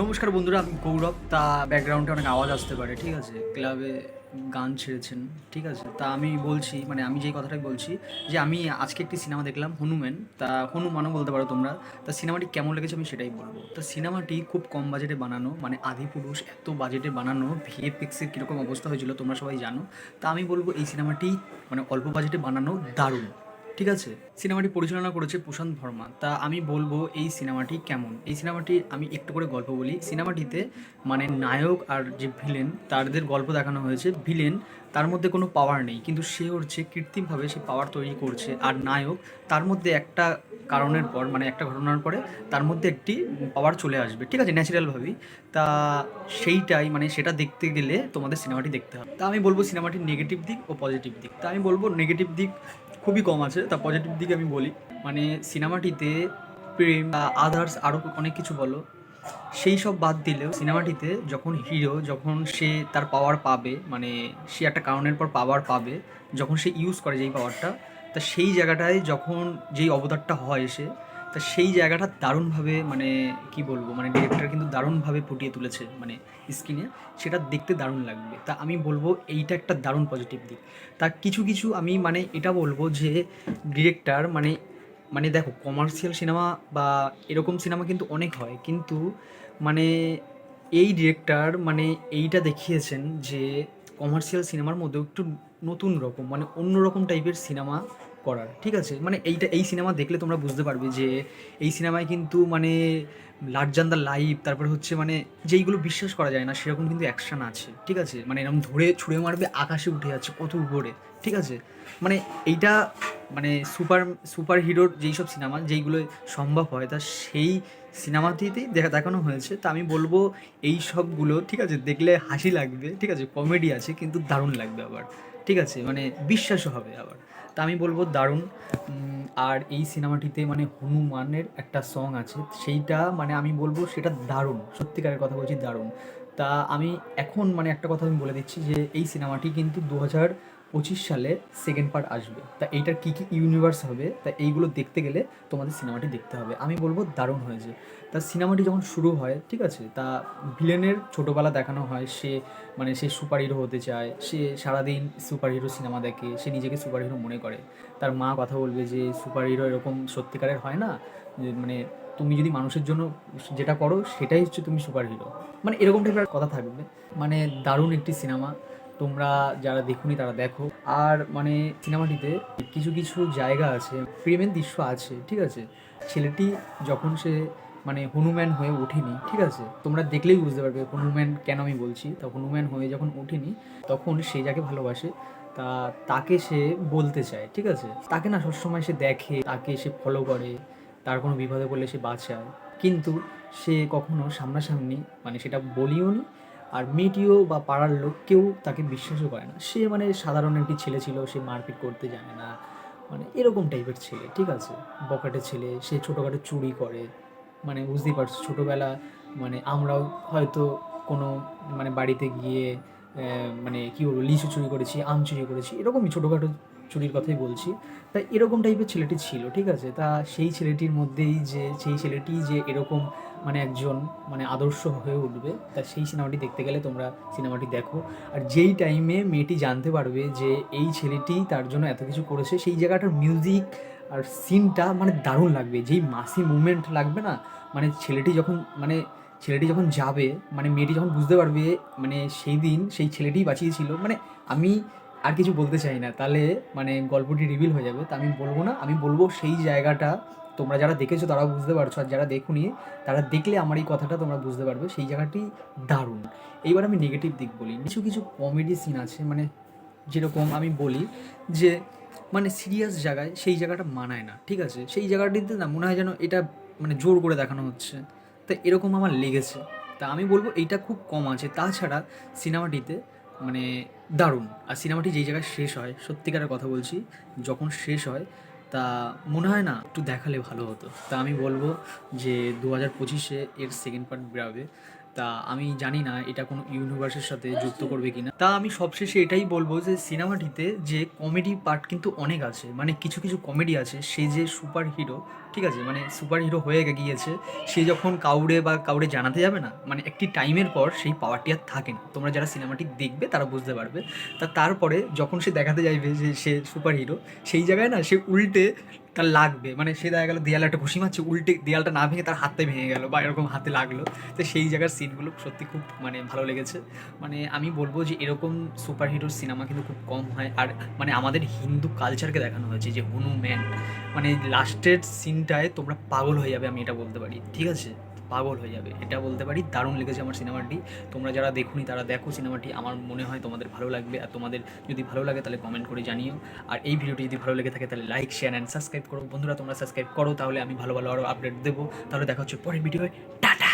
নমস্কার বন্ধুরা, আমি গৌরব। তা ব্যাকগ্রাউন্ডে অনেক আওয়াজ আসতে পারে, ঠিক আছে? ক্লাবে গান ছেড়েছেন, ঠিক আছে? তা আমি বলছি মানে আমি যেই কথাটাই বলছি, যে আমি আজকে একটি সিনেমা দেখলাম হনুম্যান তা হনুমানও বলতে পারো তোমরা। তা সিনেমাটি কেমন লেগেছে আমি সেটাই বলব। তা সিনেমাটি খুব কম বাজেটে বানানো মানে আদিপুরুষ এত বাজেটে বানানো ভিএফএক্সের কীরকম অবস্থা হয়েছিল তোমরা সবাই জানো। তা আমি বলব এই সিনেমাটি মানে অল্প বাজেটে বানানো দারুণ। ঠিক আছে? সিনেমাটি পরিচালনা করেছে প্রশান্ত ভর্মা তা আমি বলব এই সিনেমাটি কেমন? এই সিনেমাটি আমি একটু করে গল্প বলি। সিনেমাটিতে মানে নায়ক আর যে ভিলেন তাদের গল্প দেখানো হয়েছে। ভিলেন তার মধ্যে কোনো পাওয়ার নেই। কিন্তু সে হচ্ছে কৃত্রিমভাবে সে পাওয়ার তৈরি করছে। আর নায়ক তার মধ্যে একটা কারণের পর মানে একটা ঘটনার পরে তার মধ্যে একটি পাওয়ার চলে আসবে। ঠিক আছে ন্যাচারালভাবেই তা সেইটাই মানে সেটা দেখতে গেলে তোমাদের সিনেমাটি দেখতে হবে। তা আমি বলব সিনেমাটির নেগেটিভ দিক ও পজিটিভ দিক। তা আমি বলব নেগেটিভ দিক খুবই কম আছে, তা পজিটিভ দিক আমি বলি। মানে সিনেমাটিতে প্রেম বা আদার্স আরও অনেক কিছু বলো, সেই সব বাদ দিলেও সিনেমাটিতে যখন হিরো যখন সে তার পাওয়ার পাবে মানে সে একটা কারণের পর পাওয়ার পাবে, যখন সে ইউজ করে যেই পাওয়ারটা তা সেই জায়গাটায় যখন যেই অবতারটা হয় এসে, তা সেই জায়গাটা দারুণভাবে মানে কি বলব মানে ডিরেক্টর কিন্তু দারুণভাবে ফুটিয়ে তুলেছে মানে স্ক্রিনে সেটা দেখতে দারুণ লাগবে। তা আমি বলব এইটা একটা দারুণ পজিটিভ দিক। তা কিছু কিছু আমি মানে এটা বলব যে ডিরেক্টর মানে মানে দেখো কমার্শিয়াল সিনেমা বা এরকম সিনেমা কিন্তু অনেক হয়, কিন্তু মানে এই ডিরেক্টর মানে এইটা দেখিয়েছেন যে কমার্শিয়াল সিনেমার মধ্যেও একটু নতুন রকম মানে অন্য রকম টাইপের সিনেমা করার, ঠিক আছে? মানে এইটা, এই সিনেমা দেখলে তোমরা বুঝতে পারবে যে এই সিনেমায় কিন্তু মানে লার্জান দ্য লাইভ তারপরে হচ্ছে মানে যেইগুলো বিশ্বাস করা যায় না, সেরকম কিন্তু অ্যাকশন আছে, ঠিক আছে? মানে এরকম ধরে ছুঁড়ে মারবে, আকাশে উঠে যাচ্ছে, কত উপরে, ঠিক আছে? মানে এইটা মানে সুপার সুপার হিরোর যেই সব সিনেমা, যেইগুলো সম্ভব হয়, তা সেই সিনেমাটিতেই দেখা, দেখানো হয়েছে। তা আমি বলব এই সবগুলো, ঠিক আছে? দেখলে হাসি লাগবে, ঠিক আছে? কমেডি আছে, কিন্তু দারুণ লাগবে আবার, ঠিক আছে? মানে বিশ্বাসও হবে আবার। তা আমি বলব দারুণ। আর এই সিনেমাটিতে মানে হনুমানের একটা সং আছে, সেইটা মানে আমি বলব সেটা দারুণ, সত্যিকারের কথা বলছি দারুণ। তা আমি এখন মানে একটা কথা আমি বলে দিচ্ছি যে এই সিনেমাটি কিন্তু দু হাজার পঁচিশ সালে সেকেন্ড পার্ট আসবে। তা এইটার কী কী ইউনিভার্স হবে? তা এইগুলো দেখতে গেলে তোমাদের সিনেমাটি দেখতে হবে। আমি বলব দারুণ হয়েছে। তা সিনেমাটি যখন শুরু হয়, ঠিক আছে? তা ভিলেনের ছোটোবেলা দেখানো হয়। সে মানে সে সুপার হিরো হতে চায়। সে সারাদিন সুপার হিরো সিনেমা দেখে। সে নিজেকে সুপার হিরো মনে করে। তার মা কথা বলবে যে সুপার হিরো এরকম সত্যিকারের হয় না। মানে তুমি যদি মানুষের জন্য যেটা করো, সেটাই হচ্ছে তুমি সুপার হিরো মানে এরকম টাইপের কথা থাকবে। মানে দারুণ একটি সিনেমা তোমরা যারা দেখুনি তারা দেখো। আর মানে সিনেমাটিতে কিছু কিছু জায়গা আছে, প্রেমের দৃশ্য আছে, ঠিক আছে? ছেলেটি যখন সে মানে হনুম্যান হয়ে ওঠেনি, ঠিক আছে? তোমরা দেখলেই বুঝতে পারবে হনুম্যান কেন আমি বলছি। তা হনুম্যান হয়ে যখন ওঠেনি, তখন সে যাকে ভালোবাসে, তা তাকে সে বলতে চায়, ঠিক আছে? তাকে না সবসময় সে দেখে, তাকে সে ফলো করে, তার কোনো বিপদে পড়লে সে বাঁচায়। কিন্তু সে কখনো সামনাসামনি মানে সেটা বলিও নি আর মেয়েটিও বা পাড়ার লোক কেউ তাকে বিশ্বাসও করে না। সে মানে সাধারণ একটি ছেলে ছিল, সে মারপিট করতে জানে না। মানে এরকম টাইপের ছেলে, ঠিক আছে? বকাটে ছেলে, সে ছোটোখাটো চুরি করে। মানে বুঝতেই পারছ, ছোটোবেলা মানে আমরাও হয়তো কোনো মানে বাড়িতে গিয়ে মানে কী বলব, লিচু চুরি করেছি, আম চুরি করেছি, এরকমই ছোটোখাটো চুরির কথাই বলছি। তা এরকম টাইপের ছেলেটি ছিল, ঠিক আছে? তা সেই ছেলেটির মধ্যেই যে, সেই ছেলেটি যে এরকম মানে একজন মানে আদর্শ হয়ে উঠবে, তা সেই সিনেমাটি দেখতে গেলে তোমরা সিনেমাটি দেখো। আর যেই টাইমে মেয়েটি জানতে পারবে যে এই ছেলেটি তার জন্য এত কিছু করেছে, সেই জায়গাটার মিউজিক আর সিনটা মানে দারুণ লাগবে। যেই মাসি মুভমেন্ট লাগবে না মানে ছেলেটি যখন মানে ছেলেটি যখন যাবে মানে মেয়েটি যখন বুঝতে পারবে মানে সেই দিন সেই ছেলেটিই বাঁচিয়েছিল মানে আমি আর কিছু বলতে চাই না। তাহলে মানে গল্পটি রিভিল হয়ে যাবে। তা আমি বলব না, আমি বলব সেই জায়গাটা তোমরা যারা দেখেছ তারাও বুঝতে পারছ, আর যারা দেখুনি, তারা দেখলে আমার এই কথাটা তোমরা বুঝতে পারবে, সেই জায়গাটি দারুণ। এইবার আমি নেগেটিভ দিক বলি। কিছু কিছু কমেডি সিন আছে মানে যেরকম আমি বলি যে মানে সিরিয়াস জায়গায় সেই জায়গাটা মানায় না, ঠিক আছে? সেই জায়গাটিতে না মনে হয় যেন এটা মানে জোর করে দেখানো হচ্ছে। তা এরকম আমার লেগেছে। তা আমি বলব এইটা খুব কম আছে। তাছাড়া সিনেমাটিতে মানে দারুণ। আর সিনেমাটি যেই জায়গায় শেষ হয়, সত্যিকারের কথা বলছি, যখন শেষ হয়, তা মনে হয় না একটু দেখালে ভালো হতো। তা আমি বলব যে দু হাজার পঁচিশে এর সেকেন্ড পার্ট বেরোবে। তা আমি জানি না এটা কোনো ইউনিভার্সের সাথে যুক্ত করবে কিনা। তা আমি সবশেষে এটাই বলব যে সিনেমাটিতে যে কমেডি পার্ট কিন্তু অনেক আছে। মানে কিছু কিছু কমেডি আছে, সে যে সুপার হিরো ঠিক আছে? মানে সুপার হিরো হয়ে গিয়েছে, সে যখন কাউরে বা কাউরে জানাতে যাবে না মানে একটি টাইমের পর সেই পাওয়ারটি আর থাকে না। তোমরা যারা সিনেমাটি দেখবে তারা বুঝতে পারবে। তা তারপরে যখন সে দেখাতে যাইবে যে সে সুপার হিরো সেই জায়গায় না সে উল্টে তার লাগবে। মানে সে দেখা গেলো দেয়ালে একটা ঘুষি মারছে, উল্টে দেয়ালটা না ভেঙে তার হাতে ভেঙে গেলো বা এরকম হাতে লাগল। তো সেই জায়গার সিনগুলো সত্যি খুব মানে ভালো লেগেছে। মানে আমি বলব যে এরকম সুপার হিরোর সিনেমা কিন্তু খুব কম হয়। আর মানে আমাদের হিন্দু কালচারকে দেখানো হয়েছে যে হনুম্যান মানে লাস্টের সিনটায় তোমরা পাগল হয়ে যাবে আমি এটা বলতে পারি। ঠিক আছে? পাগল হয়ে যাবে। এটা বলতে পারি, দারুণ লেগেছে আমার সিনেমাটি। তোমরা যারা দেখুনি তারা দেখো সিনেমাটি। আমার মনে হয় তোমাদের ভালো লাগবে। আর তোমাদের যদি ভালো লাগে তাহলে কমেন্ট করে জানিও। আর এই ভিডিওটি যদি ভালো লেগে থাকে তাহলে লাইক শেয়ার অ্যান্ড সাবস্ক্রাইব করো। বন্ধুরা, তোমরা সাবস্ক্রাইব করো, তাহলে আমি ভালো ভালো আরও আপডেট দেবো। তাহলে দেখা হচ্ছে পরের ভিডিওয় টাটা!